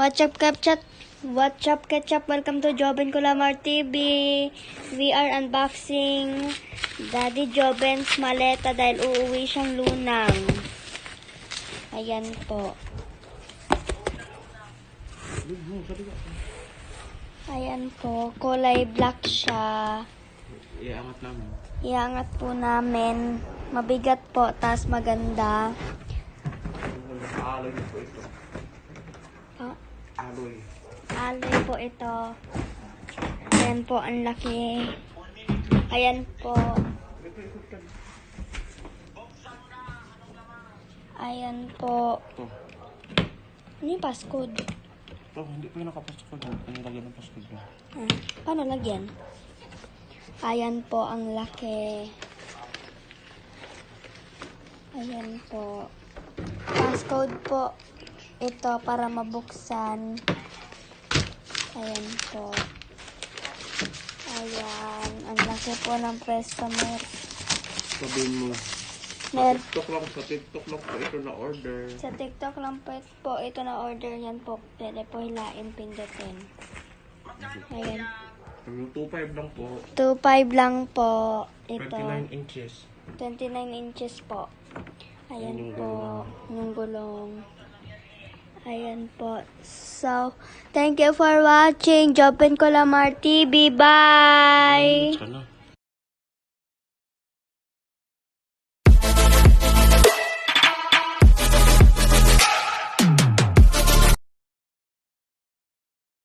What's up, Ketchup? What's up, Ketchup? Welcome to Joben Kulamar TV. We are unboxing Daddy Joben's maleta dahil uuwi siyang lunang. Ayan po. Ayan po. Kulay black siya. Iangat namin. Iangat po namin. Mabigat po, tas maganda. Aloy po ito. Aloy. Alloy po ito. Ayan po, ang laki. Ayan po. Ayan po. Ito. Ano yung passcode? Ito, hindi pa yung dyan. Ano lagyan ng pasok dyan? Ah, paano lagyan? Ayan po, ang laki. Ayan po. Passcode po. Ito para mabuksan. Ayan po. Ayan. Ang laki po ng presto mer. Sabihin mo. Mer. TikTok lang, sa TikTok lang po ito na order. Sa TikTok lang po, po ito na order yan po. Pwede po hilain pindutin. Ayan. Yung 2.5 lang po. 2.5 lang po. Ito. 29 inches. 29 inches po. Ayan Yung po. gulong. Yung gulong. Ayan po. So, thank you for watching. Jobin Colamar TV. Bye! Sana.